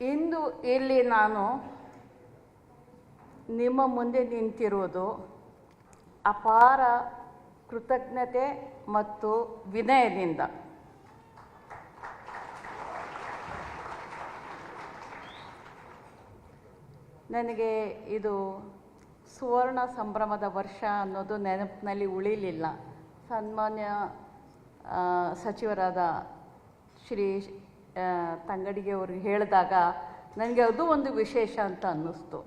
ಇಂದು ಇಲ್ಲಿ ನಾನು ನಿಮ್ಮ ಮುಂದೆ ನಿಂತಿರುವುದು ಅಪಾರ ಕೃತಜ್ಞತೆ ಮತ್ತು ವಿನಯದಿಂದ. ನನಗೆ ಇದು ಸುವರ್ಣ ಸಂಭ್ರಮದ ವರ್ಷ ಅನ್ನೋದು ನೆನಪಿನಲ್ಲಿ ಉಳಿಲಿಲ್ಲ. ಸನ್ಮಾನ್ಯ ಸಚಿವರಾದ ಶ್ರೀ ತಂಗಡಿಗೆ ಅವ್ರಿಗೆ ಹೇಳಿದಾಗ ನನಗೆ ಅದು ಒಂದು ವಿಶೇಷ ಅಂತ ಅನ್ನಿಸ್ತು.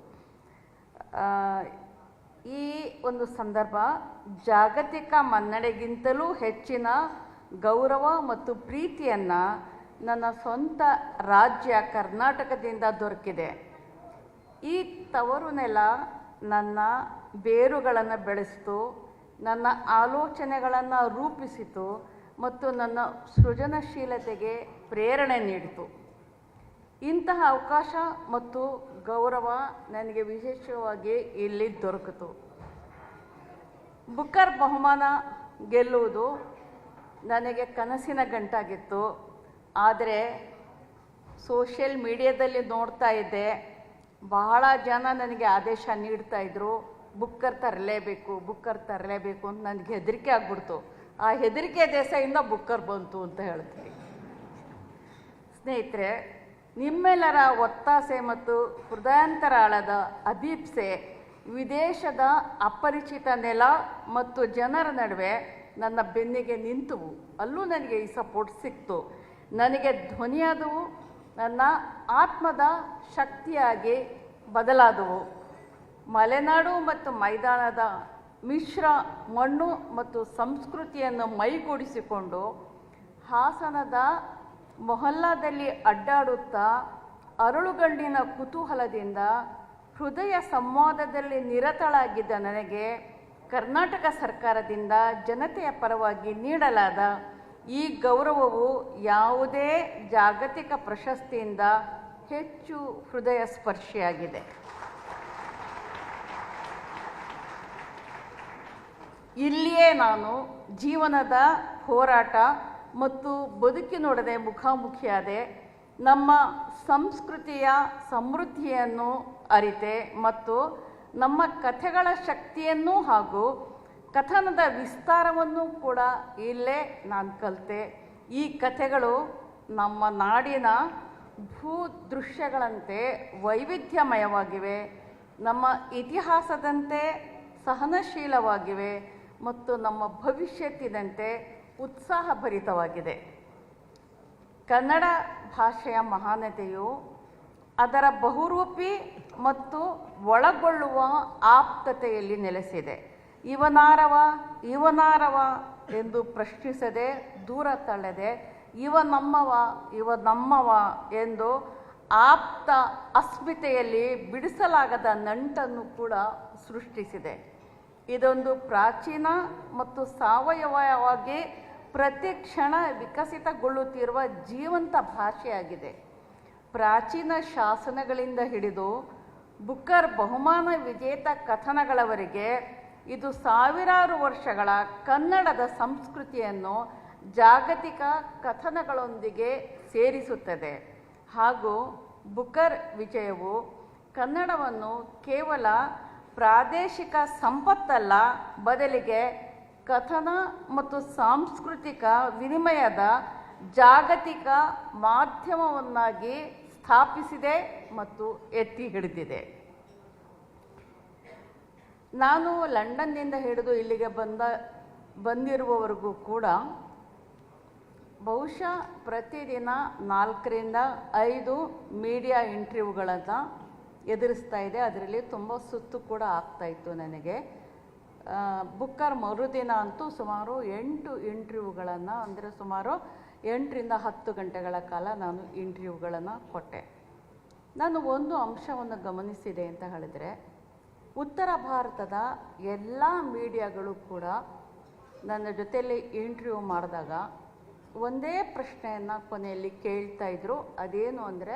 ಈ ಒಂದು ಸಂದರ್ಭ ಜಾಗತಿಕ ಮನ್ನಣೆಗಿಂತಲೂ ಹೆಚ್ಚಿನ ಗೌರವ ಮತ್ತು ಪ್ರೀತಿಯನ್ನು ನನ್ನ ಸ್ವಂತ ರಾಜ್ಯ ಕರ್ನಾಟಕದಿಂದ ದೊರಕಿದೆ. ಈ ತವರು ನೆಲ ನನ್ನ ಬೇರುಗಳನ್ನು ಬೆಳೆಸಿತು, ನನ್ನ ಆಲೋಚನೆಗಳನ್ನು ರೂಪಿಸಿತು ಮತ್ತು ನನ್ನ ಸೃಜನಶೀಲತೆಗೆ ಪ್ರೇರಣೆ ನೀಡಿತು. ಇಂತಹ ಅವಕಾಶ ಮತ್ತು ಗೌರವ ನನಗೆ ವಿಶೇಷವಾಗಿ ಇಲ್ಲಿ ದೊರಕಿತು. ಬುಕ್ಕರ್ ಬಹುಮಾನ ಗೆಲ್ಲುವುದು ನನಗೆ ಕನಸಿನ ಗಂಟಾಗಿತ್ತು. ಆದರೆ ಸೋಷಿಯಲ್ ಮೀಡಿಯಾದಲ್ಲಿ ನೋಡ್ತಾ ಇದ್ದೆ. ಬಹಳ ಜನ ನನಗೆ ಆದೇಶ ನೀಡ್ತಾ ಇದ್ರು, ಬುಕ್ಕರ್ ತರಲೇಬೇಕು ಬುಕ್ಕರ್ ತರಲೇಬೇಕು ಅಂತ ನನಗೆ ಹೆದರಿಕೆ ಆಗ್ಬಿಡ್ತು. ಆ ಹೆದರಿಕೆ ದೇಶದಿಂದ ಬುಕ್ಕರ್ ಬಂತು ಅಂತ ಹೇಳ್ತೀನಿ. ಸ್ನೇಹಿತರೆ, ನಿಮ್ಮೆಲ್ಲರ ಒತ್ತಾಸೆ ಮತ್ತು ಹೃದಯಾಂತರಾಳದ ಅಭೀಪ್ಸೆ ವಿದೇಶದ ಅಪರಿಚಿತ ನೆಲ ಮತ್ತು ಜನರ ನಡುವೆ ನನ್ನ ಬೆನ್ನಿಗೆ ನಿಂತವು. ಅಲ್ಲೂ ನನಗೆ ಈ ಸಪೋರ್ಟ್ ಸಿಕ್ತು. ನನಗೆ ಧ್ವನಿಯಾದವು, ನನ್ನ ಆತ್ಮದ ಶಕ್ತಿಯಾಗಿ ಬದಲಾದವು. ಮಲೆನಾಡು ಮತ್ತು ಮೈದಾನದ ಮಿಶ್ರ ಮಣ್ಣು ಮತ್ತು ಸಂಸ್ಕೃತಿಯನ್ನು ಮೈಗೂಡಿಸಿಕೊಂಡು ಹಾಸನದ ಮೊಹಲ್ಲಾದಲ್ಲಿ ಅಡ್ಡಾಡುತ್ತಾ ಅರಳುಗಂಡಿನ ಕುತೂಹಲದಿಂದ ಹೃದಯ ಸಂವಾದದಲ್ಲಿ ನಿರತಳಾಗಿದ್ದ ನನಗೆ ಕರ್ನಾಟಕ ಸರ್ಕಾರದಿಂದ ಜನತೆಯ ಪರವಾಗಿ ನೀಡಲಾದ ಈ ಗೌರವವು ಯಾವುದೇ ಜಾಗತಿಕ ಪ್ರಶಸ್ತಿಯಿಂದ ಹೆಚ್ಚು ಹೃದಯ ಸ್ಪರ್ಶಿಯಾಗಿದೆ ಇಲ್ಲಿಯೇ ನಾನು ಜೀವನದ ಹೋರಾಟ ಮತ್ತು ಬದುಕಿನೊಡನೆ ಮುಖಾಮುಖಿಯಾದೆ ನಮ್ಮ ಸಂಸ್ಕೃತಿಯ ಸಮೃದ್ಧಿಯನ್ನು ಅರಿತೆ ಮತ್ತು ನಮ್ಮ ಕಥೆಗಳ ಶಕ್ತಿಯನ್ನು ಹಾಗೂ ಕಥನದ ವಿಸ್ತಾರವನ್ನು ಕೂಡ ಇಲ್ಲೇ ನಾನು ಕಲಿತೆ. ಈ ಕಥೆಗಳು ನಮ್ಮ ನಾಡಿನ ಭೂ ದೃಶ್ಯಗಳಂತೆ ವೈವಿಧ್ಯಮಯವಾಗಿವೆ. ನಮ್ಮ ಇತಿಹಾಸದಂತೆ ಸಹನಶೀಲವಾಗಿವೆ ಮತ್ತು ನಮ್ಮ ಭವಿಷ್ಯತ್ತಿನಂತೆ ಉತ್ಸಾಹಭರಿತವಾಗಿದೆ. ಕನ್ನಡ ಭಾಷೆಯ ಮಹಾನತೆಯು ಅದರ ಬಹುರೂಪಿ ಮತ್ತು ಒಳಗೊಳ್ಳುವ ಆಪ್ತತೆಯಲ್ಲಿ ನೆಲೆಸಿದೆ. ಇವನಾರವ ಇವನಾರವ ಎಂದು ಪ್ರಶ್ನಿಸದೆ, ದೂರ ತಳ್ಳದೆ, ಇವ ನಮ್ಮವ ಇವ ನಮ್ಮವ ಎಂದು ಆಪ್ತ ಅಸ್ಮಿತೆಯಲ್ಲಿ ಬಿಡಿಸಲಾಗದ ನಂಟನ್ನು ಕೂಡ ಸೃಷ್ಟಿಸಿದೆ. ಇದೊಂದು ಪ್ರಾಚೀನ ಮತ್ತು ಸಾವಯವವಾಗಿ ಪ್ರತಿ ಕ್ಷಣ ವಿಕಸಿತಗೊಳ್ಳುತ್ತಿರುವ ಜೀವಂತ ಭಾಷೆಯಾಗಿದೆ. ಪ್ರಾಚೀನ ಶಾಸನಗಳಿಂದ ಹಿಡಿದು ಬುಕ್ಕರ್ ಬಹುಮಾನ ವಿಜೇತ ಕಥನಗಳವರೆಗೆ ಇದು ಸಾವಿರಾರು ವರ್ಷಗಳ ಕನ್ನಡದ ಸಂಸ್ಕೃತಿಯನ್ನು ಜಾಗತಿಕ ಕಥನಗಳೊಂದಿಗೆ ಸೇರಿಸುತ್ತದೆ. ಹಾಗೂ ಬುಕರ್ ವಿಜಯವು ಕನ್ನಡವನ್ನು ಕೇವಲ ಪ್ರಾದೇಶಿಕ ಸಂಪತ್ತಲ್ಲ, ಬದಲಿಗೆ ಕಥನ ಮತ್ತು ಸಾಂಸ್ಕೃತಿಕ ವಿನಿಮಯದ ಜಾಗತಿಕ ಮಾಧ್ಯಮವನ್ನಾಗಿ ಸ್ಥಾಪಿಸಿದೆ ಮತ್ತು ಎತ್ತಿ ಹಿಡಿದಿದೆ. ನಾನು ಲಂಡನ್ನಿಂದ ಹಿಡಿದು ಇಲ್ಲಿಗೆ ಬಂದ, ಬಂದಿರುವವರೆಗೂ ಕೂಡ ಬಹುಶಃ ಪ್ರತಿದಿನ ನಾಲ್ಕರಿಂದ ಐದು ಮೀಡಿಯಾ ಇಂಟರ್ವ್ಯೂಗಳನ್ನು ಎದುರಿಸ್ತಾ ಇದೆ. ಅದರಲ್ಲಿ ತುಂಬ ಸುತ್ತು ಕೂಡ ಆಗ್ತಾಯಿತ್ತು ನನಗೆ. ಬುಕ್ಕರ್ ಮರುದಿನ ಅಂತೂ ಸುಮಾರು ಎಂಟು ಇಂಟರ್ವ್ಯೂಗಳನ್ನು, ಅಂದರೆ ಸುಮಾರು ಎಂಟರಿಂದ ಹತ್ತು ಗಂಟೆಗಳ ಕಾಲ ನಾನು ಇಂಟರ್ವ್ಯೂಗಳನ್ನು ಕೊಟ್ಟೆ. ನಾನು ಒಂದು ಅಂಶವನ್ನು ಗಮನಿಸಿದೆ ಅಂತ ಹೇಳಿದರೆ, ಉತ್ತರ ಭಾರತದ ಎಲ್ಲ ಮೀಡಿಯಾಗಳು ಕೂಡ ನನ್ನ ಜೊತೆಯಲ್ಲಿ ಇಂಟರ್ವ್ಯೂ ಮಾಡಿದಾಗ ಒಂದೇ ಪ್ರಶ್ನೆಯನ್ನು ಕೊನೆಯಲ್ಲಿ ಕೇಳ್ತಾ ಇದ್ರು. ಅದೇನು ಅಂದರೆ,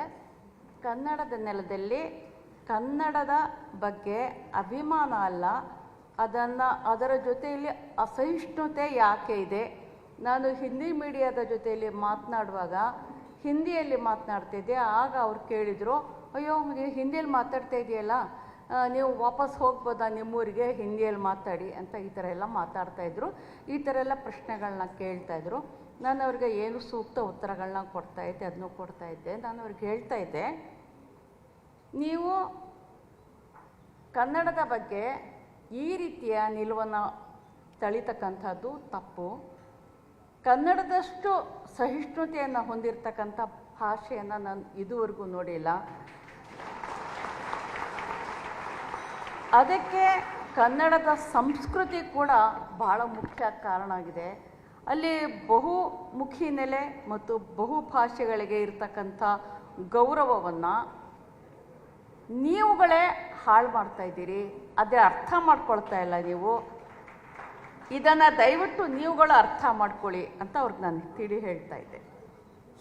ಕನ್ನಡದ ನೆಲದಲ್ಲಿ ಕನ್ನಡದ ಬಗ್ಗೆ ಅಭಿಮಾನ ಅಲ್ಲ ಅದನ್ನು ಅದರ ಜೊತೆಯಲ್ಲಿ ಅಸಹಿಷ್ಣುತೆ ಯಾಕೆ ಇದೆ? ನಾನು ಹಿಂದಿ ಮೀಡಿಯಾದ ಜೊತೆಯಲ್ಲಿ ಮಾತನಾಡುವಾಗ ಹಿಂದಿಯಲ್ಲಿ ಮಾತನಾಡ್ತಿದ್ದೆ, ಆಗ ಅವ್ರು ಕೇಳಿದರು, ಅಯ್ಯೋ ನೀವು ಹಿಂದಿಯಲ್ಲಿ ಮಾತಾಡ್ತಾ ಇದೆಯಲ್ಲ ನೀವು ವಾಪಸ್ ಹೋಗ್ಬೋದಾ ನಿಮ್ಮೂರಿಗೆ? ಹಿಂದಿಯಲ್ಲಿ ಮಾತಾಡಿ, ಅಂತ ಈ ಥರ ಎಲ್ಲ ಮಾತಾಡ್ತಾ ಇದ್ರು. ಈ ಥರ ಎಲ್ಲ ಪ್ರಶ್ನೆಗಳನ್ನ ಕೇಳ್ತಾ ಇದ್ರು. ನಾನು ಅವ್ರಿಗೆ ಏನು ಸೂಕ್ತ ಉತ್ತರಗಳನ್ನ ಕೊಡ್ತಾ ಇದ್ದೆ ಅದನ್ನು ಕೊಡ್ತಾ ಇದ್ದೆ. ನಾನು ಅವ್ರಿಗೆ ಹೇಳ್ತಾ ಇದ್ದೆ, ನೀವು ಕನ್ನಡದ ಬಗ್ಗೆ ಈ ರೀತಿಯ ನಿಲುವನ್ನು ತಳಿತಕ್ಕಂಥದ್ದು ತಪ್ಪು. ಕನ್ನಡದಷ್ಟು ಸಹಿಷ್ಣುತೆಯನ್ನು ಹೊಂದಿರತಕ್ಕಂಥ ಭಾಷೆಯನ್ನು ನಾನು ಇದುವರೆಗೂ ನೋಡಿಲ್ಲ. ಅದಕ್ಕೆ ಕನ್ನಡದ ಸಂಸ್ಕೃತಿ ಕೂಡ ಬಹಳ ಮುಖ್ಯ ಕಾರಣ ಆಗಿದೆ. ಅಲ್ಲಿ ಬಹುಮುಖಿ ನೆಲೆ ಮತ್ತು ಬಹು ಭಾಷೆಗಳಿಗೆ ಇರತಕ್ಕಂಥ ಗೌರವವನ್ನು ನೀವುಗಳೇ ಹಾಳು ಮಾಡ್ತಾ ಇದ್ದೀರಿ, ಅದೇ ಅರ್ಥ ಮಾಡ್ಕೊಳ್ತಾ ಇಲ್ಲ ನೀವು. ಇದನ್ನು ದಯವಿಟ್ಟು ನೀವುಗಳು ಅರ್ಥ ಮಾಡ್ಕೊಳ್ಳಿ ಅಂತ ಅವ್ರಿಗೆ ನಾನು ತಿಳಿ ಹೇಳ್ತಾ ಇದ್ದೆ.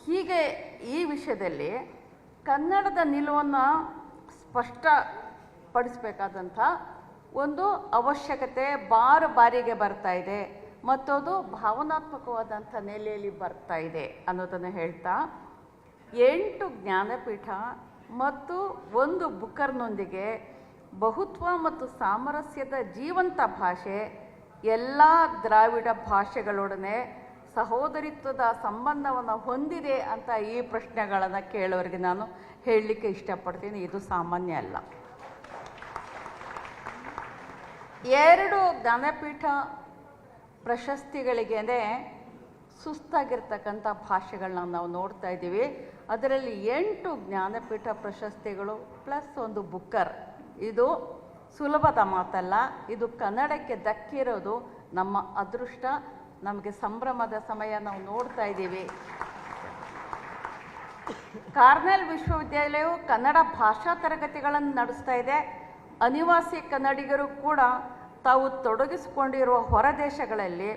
ಹೀಗೆ ಈ ವಿಷಯದಲ್ಲಿ ಕನ್ನಡದ ನಿಲುವನ್ನು ಸ್ಪಷ್ಟಪಡಿಸಬೇಕಾದಂಥ ಒಂದು ಅವಶ್ಯಕತೆ ಬಾರು ಬಾರಿಗೆ ಬರ್ತಾ ಇದೆ ಮತ್ತು ಅದು ಭಾವನಾತ್ಮಕವಾದಂಥ ನೆಲೆಯಲ್ಲಿ ಬರ್ತಾ ಇದೆ ಅನ್ನೋದನ್ನು ಹೇಳ್ತಾ, ಎಂಟು ಜ್ಞಾನಪೀಠ ಮತ್ತು ಒಂದು ಬುಕ್ಕರ್ನೊಂದಿಗೆ ಬಹುತ್ವ ಮತ್ತು ಸಾಮರಸ್ಯದ ಜೀವಂತ ಭಾಷೆ ಎಲ್ಲ ದ್ರಾವಿಡ ಭಾಷೆಗಳೊಡನೆ ಸಹೋದರಿತ್ವದ ಸಂಬಂಧವನ್ನು ಹೊಂದಿದೆ ಅಂತ ಈ ಪ್ರಶ್ನೆಗಳನ್ನು ಕೇಳೋರಿಗೆ ನಾನು ಹೇಳಲಿಕ್ಕೆ ಇಷ್ಟಪಡ್ತೀನಿ. ಇದು ಸಾಮಾನ್ಯ ಅಲ್ಲ. ಎರಡು ಜ್ಞಾನಪೀಠ ಪ್ರಶಸ್ತಿಗಳಿಗೇನೆ ಸುಸ್ತಾಗಿರ್ತಕ್ಕಂಥ ಭಾಷೆಗಳನ್ನ ನಾವು ನೋಡ್ತಾ ಇದ್ದೀವಿ. ಅದರಲ್ಲಿ ಎಂಟು ಜ್ಞಾನಪೀಠ ಪ್ರಶಸ್ತಿಗಳು ಪ್ಲಸ್ ಒಂದು ಬುಕ್ಕರ್. ಇದು ಸುಲಭದ ಮಾತಲ್ಲ, ಇದು ಕನ್ನಡಕ್ಕೆ ದಕ್ಕಿರೋದು ನಮ್ಮ ಅದೃಷ್ಟ. ನಮಗೆ ಸಂಭ್ರಮದ ಸಮಯ ನಾವು ನೋಡ್ತಾ ಇದ್ದೀವಿ. ಕಾರ್ನೆಲ್ ವಿಶ್ವವಿದ್ಯಾಲಯವು ಕನ್ನಡ ಭಾಷಾ ತರಗತಿಗಳನ್ನು ನಡೆಸ್ತಾ ಇದೆ. ಅನಿವಾಸಿ ಕನ್ನಡಿಗರು ಕೂಡ ತಾವು ತೊಡಗಿಸಿಕೊಂಡಿರುವ ಹೊರ ದೇಶಗಳಲ್ಲಿ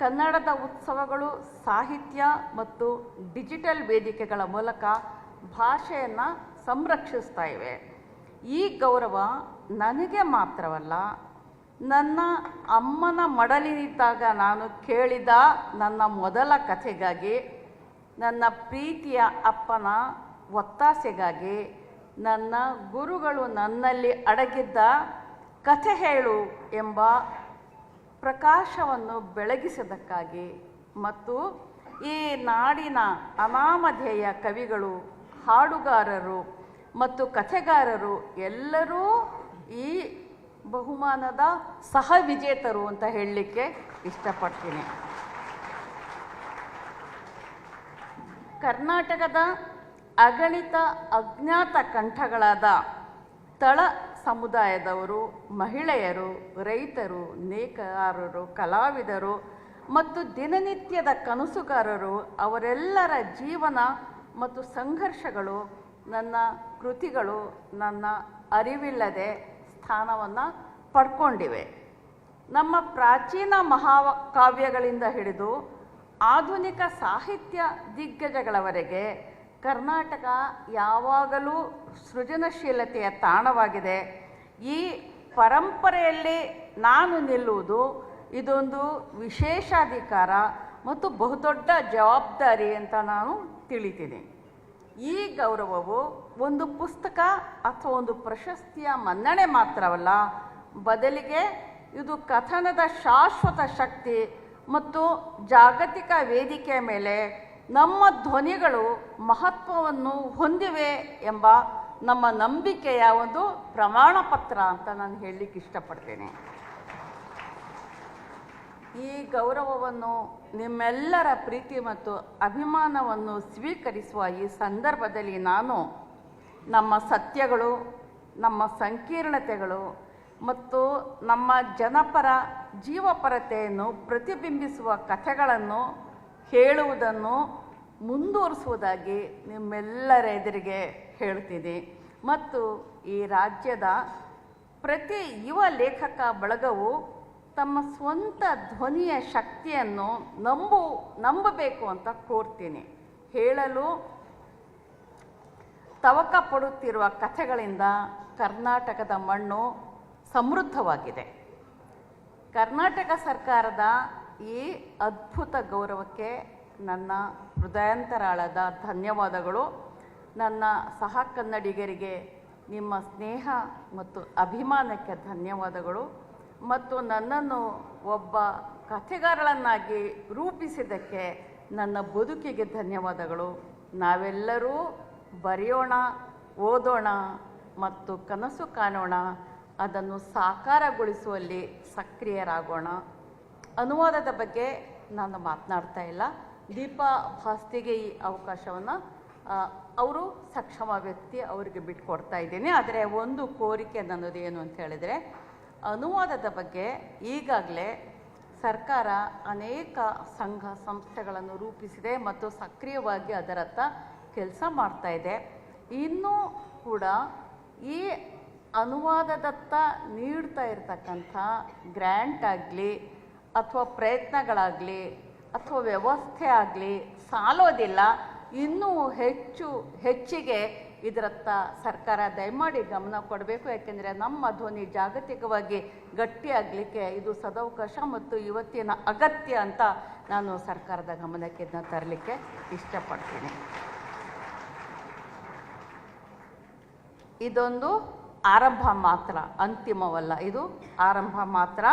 ಕನ್ನಡದ ಉತ್ಸವಗಳು ಸಾಹಿತ್ಯ ಮತ್ತು ಡಿಜಿಟಲ್ ವೇದಿಕೆಗಳ ಮೂಲಕ ಭಾಷೆಯನ್ನು ಸಂರಕ್ಷಿಸ್ತಾ ಇವೆ. ಈ ಗೌರವ ನನಗೆ ಮಾತ್ರವಲ್ಲ, ನನ್ನ ಅಮ್ಮನ ಮಡಲಿನಿದ್ದಾಗ ನಾನು ಕೇಳಿದ ನನ್ನ ಮೊದಲ ಕಥೆಗಾಗಿ, ನನ್ನ ಪ್ರೀತಿಯ ಅಪ್ಪನ ಒತ್ತಾಸೆಗಾಗಿ ನನ್ನ ಗುರುಗಳು ನನ್ನಲ್ಲಿ ಅಡಗಿದ್ದ ಕಥೆ ಹೇಳು ಎಂಬ ಪ್ರಕಾಶವನ್ನು ಬೆಳಗಿಸೋದಕ್ಕಾಗಿ ಮತ್ತು ಈ ನಾಡಿನ ಅನಾಮಧೇಯ ಕವಿಗಳು, ಹಾಡುಗಾರರು ಮತ್ತು ಕಥೆಗಾರರು ಎಲ್ಲರೂ ಈ ಬಹುಮಾನದ ಸಹ ವಿಜೇತರು ಅಂತ ಹೇಳಲಿಕ್ಕೆ ಇಷ್ಟಪಡ್ತೀನಿ. ಕರ್ನಾಟಕದ ಅಗಣಿತ ಅಜ್ಞಾತ ಕಂಠಗಳಾದ ತಳ ಸಮುದಾಯದವರು, ಮಹಿಳೆಯರು, ರೈತರು, ನೇಕಾರರು, ಕಲಾವಿದರು ಮತ್ತು ದಿನನಿತ್ಯದ ಕನಸುಗಾರರು ಅವರೆಲ್ಲರ ಜೀವನ ಮತ್ತು ಸಂಘರ್ಷಗಳು ನನ್ನ ಕೃತಿಗಳು, ನನ್ನ ಅರಿವಿಲ್ಲದೆ ಸ್ಥಾನವನ್ನು ಪಡ್ಕೊಂಡಿವೆ. ನಮ್ಮ ಪ್ರಾಚೀನ ಮಹಾಕಾವ್ಯಗಳಿಂದ ಹಿಡಿದು ಆಧುನಿಕ ಸಾಹಿತ್ಯ ದಿಗ್ಗಜಗಳವರೆಗೆ ಕರ್ನಾಟಕ ಯಾವಾಗಲೂ ಸೃಜನಶೀಲತೆಯ ತಾಣವಾಗಿದೆ. ಈ ಪರಂಪರೆಯಲ್ಲಿ ನಾನು ನಿಲ್ಲುವುದು ಇದೊಂದು ವಿಶೇಷಾಧಿಕಾರ ಮತ್ತು ಬಹುದೊಡ್ಡ ಜವಾಬ್ದಾರಿ ಅಂತ ನಾನು ತಿಳಿತೀನಿ. ಈ ಗೌರವವು ಒಂದು ಪುಸ್ತಕ ಅಥವಾ ಒಂದು ಪ್ರಶಸ್ತಿಯ ಮನ್ನಣೆ ಮಾತ್ರವಲ್ಲ, ಬದಲಿಗೆ ಇದು ಕಥನದ ಶಾಶ್ವತ ಶಕ್ತಿ ಮತ್ತು ಜಾಗತಿಕ ವೇದಿಕೆಯ ಮೇಲೆ ನಮ್ಮ ಧ್ವನಿಗಳು ಮಹತ್ವವನ್ನು ಹೊಂದಿವೆ ಎಂಬ ನಮ್ಮ ನಂಬಿಕೆಯ ಒಂದು ಪ್ರಮಾಣ ಪತ್ರ ಅಂತ ನಾನು ಹೇಳಲಿಕ್ಕೆ ಇಷ್ಟಪಡ್ತೇನೆ. ಈ ಗೌರವವನ್ನು ನಿಮ್ಮೆಲ್ಲರ ಪ್ರೀತಿ ಮತ್ತು ಅಭಿಮಾನವನ್ನು ಸ್ವೀಕರಿಸುವ ಈ ಸಂದರ್ಭದಲ್ಲಿ ನಾನು ನಮ್ಮ ಸತ್ಯಗಳು, ನಮ್ಮ ಸಂಕೀರ್ಣತೆಗಳು ಮತ್ತು ನಮ್ಮ ಜನಪರ ಜೀವಪರತೆಯನ್ನು ಪ್ರತಿಬಿಂಬಿಸುವ ಕಥೆಗಳನ್ನು ಹೇಳುವುದನ್ನು ಮುಂದುವರಿಸುವುದಾಗಿ ನಿಮ್ಮೆಲ್ಲರ ಎದುರಿಗೆ ಹೇಳ್ತೀನಿ. ಮತ್ತು ಈ ರಾಜ್ಯದ ಪ್ರತಿ ಯುವ ಲೇಖಕ ಬಳಗವು ತಮ್ಮ ಸ್ವಂತ ಧ್ವನಿಯ ಶಕ್ತಿಯನ್ನು ನಂಬು, ನಂಬಬೇಕು ಅಂತ ಕೋರ್ತೀನಿ. ಹೇಳಲು ತವಕ ಪಡುತ್ತಿರುವ ಕಥೆಗಳಿಂದ ಕರ್ನಾಟಕದ ಮಣ್ಣು ಸಮೃದ್ಧವಾಗಿದೆ. ಕರ್ನಾಟಕ ಸರ್ಕಾರದ ಈ ಅದ್ಭುತ ಗೌರವಕ್ಕೆ ನನ್ನ ಹೃದಯಾಂತರಾಳದ ಧನ್ಯವಾದಗಳು. ನನ್ನ ಸಹ ಕನ್ನಡಿಗರಿಗೆ ನಿಮ್ಮ ಸ್ನೇಹ ಮತ್ತು ಅಭಿಮಾನಕ್ಕೆ ಧನ್ಯವಾದಗಳು. ಮತ್ತು ನನ್ನನ್ನು ಒಬ್ಬ ಕಥೆಗಾರಳನ್ನಾಗಿ ರೂಪಿಸಿದ್ದಕ್ಕೆ ನನ್ನ ಬದುಕಿಗೆ ಧನ್ಯವಾದಗಳು. ನಾವೆಲ್ಲರೂ ಬರೆಯೋಣ, ಓದೋಣ ಮತ್ತು ಕನಸು ಕಾಣೋಣ. ಅದನ್ನು ಸಾಕಾರಗೊಳಿಸುವಲ್ಲಿ ಸಕ್ರಿಯರಾಗೋಣ. ಅನುವಾದದ ಬಗ್ಗೆ ನಾನು ಮಾತನಾಡ್ತಾ ಇಲ್ಲ. ದೀಪಾ ಭಾಸ್ತಿಗೆ ಈ ಅವಕಾಶವನ್ನು ಅವರು ಸಕ್ಷಮ ವ್ಯಕ್ತಿ, ಅವರಿಗೆ ಬಿಟ್ಕೊಡ್ತಾ ಇದ್ದೀನಿ. ಆದರೆ ಒಂದು ಕೋರಿಕೆ ನನ್ನದು ಏನು ಅಂತ ಹೇಳಿದರೆ, ಅನುವಾದದ ಬಗ್ಗೆ ಈಗಾಗಲೇ ಸರ್ಕಾರ ಅನೇಕ ಸಂಘ ಸಂಸ್ಥೆಗಳನ್ನು ರೂಪಿಸಿದೆ ಮತ್ತು ಸಕ್ರಿಯವಾಗಿ ಅದರತ್ತ ಕೆಲಸ ಮಾಡ್ತಾ ಇದೆ. ಇನ್ನೂ ಕೂಡ ಈ ಅನುವಾದದತ್ತ ನೀಡ್ತಾ ಇರತಕ್ಕಂಥ ಗ್ರ್ಯಾಂಟ್ ಆಗಲಿ ಅಥವಾ ಪ್ರಯತ್ನಗಳಾಗಲಿ, ಅಥವಾ ವ್ಯವಸ್ಥೆ ಆಗಲಿ ಸಾಲೋದಿಲ್ಲ. ಇನ್ನೂ ಹೆಚ್ಚು ಹೆಚ್ಚಿಗೆ ಇದರತ್ತ ಸರ್ಕಾರ ದಯಮಾಡಿ ಗಮನ ಕೊಡಬೇಕು. ಯಾಕೆಂದರೆ ನಮ್ಮ ಧ್ವನಿ ಜಾಗತಿಕವಾಗಿ ಗಟ್ಟಿಯಾಗಲಿಕ್ಕೆ ಇದು ಸದವಕಾಶ ಮತ್ತು ಇವತ್ತಿನ ಅಗತ್ಯ ಅಂತ ನಾನು ಸರ್ಕಾರದ ಗಮನಕ್ಕೆ ಇದನ್ನ ತರಲಿಕ್ಕೆ ಇಷ್ಟಪಡ್ತೀನಿ. ಇದೊಂದು ಆರಂಭ ಮಾತ್ರ, ಅಂತಿಮವಲ್ಲ. ಇದು ಆರಂಭ ಮಾತ್ರ.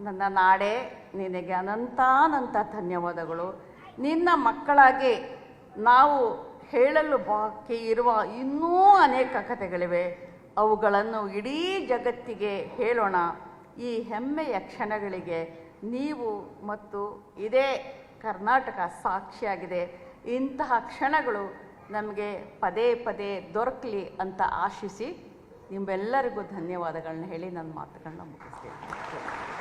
ನನ್ನ ನಾಡೆ, ನಿನಗೆ ಅನಂತಾನಂತ ಧನ್ಯವಾದಗಳು. ನಿನ್ನ ಮಕ್ಕಳಾಗಿ ನಾವು ಹೇಳಲು ಬಾಕಿ ಇರುವ ಇನ್ನೂ ಅನೇಕ ಕಥೆಗಳಿವೆ. ಅವುಗಳನ್ನು ಇಡೀ ಜಗತ್ತಿಗೆ ಹೇಳೋಣ. ಈ ಹೆಮ್ಮೆಯ ಕ್ಷಣಗಳಿಗೆ ನೀವು ಮತ್ತು ಇದೇ ಕರ್ನಾಟಕ ಸಾಕ್ಷಿಯಾಗಿದೆ. ಇಂತಹ ಕ್ಷಣಗಳು ನಮಗೆ ಪದೇ ಪದೇ ದೊರಕಲಿ ಅಂತ ಆಶಿಸಿ ನಿಮ್ಮೆಲ್ಲರಿಗೂ ಧನ್ಯವಾದಗಳನ್ನ ಹೇಳಿ ನನ್ನ ಮಾತುಗಳನ್ನ ಮುಗಿಸ್ತೀನಿ.